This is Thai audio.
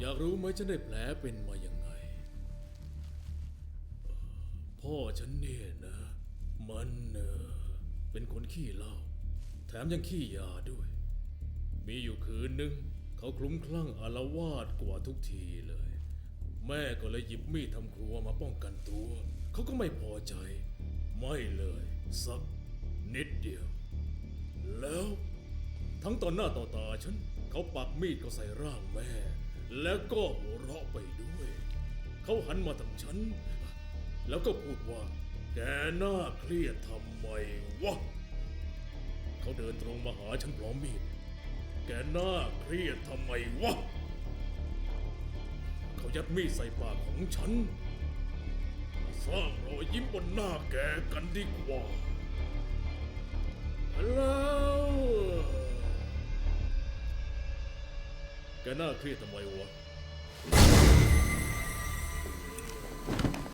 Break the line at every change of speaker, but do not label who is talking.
อยากรู้ไหมฉันได้แผลเป็นมายังไง พ่อฉันเนี่ยนะ มันเออเป็นคนขี้เหล้าแถมยังขี้ยาด้วย มีอยู่คืนหนึ่งเขาคลุ้มคลั่งอารวาสกว่าทุกทีเลย แม่ก็เลยหยิบมีดทำครัวมาป้องกันตัว เขาก็ไม่พอใจ ไม่เลยสักนิดเดียว แล้ว ทั้งต่อหน้าต่อตาฉัน เขาปักมีดก็ใส่ร่างแม่ แล้วก็หัวเราะไปด้วย เขาหันมาทางฉัน แล้วก็พูดว่า แกน่าเครียดทำไมวะ เขาเดินตรงมาหาฉันพร้อมมีด แกน่าเครียดทำไมวะ เขายัดมีดใส่ปากของฉัน สร้างรอยยิ้มบนหน้าแกกันดีกว่า 干那可以他妈有啊！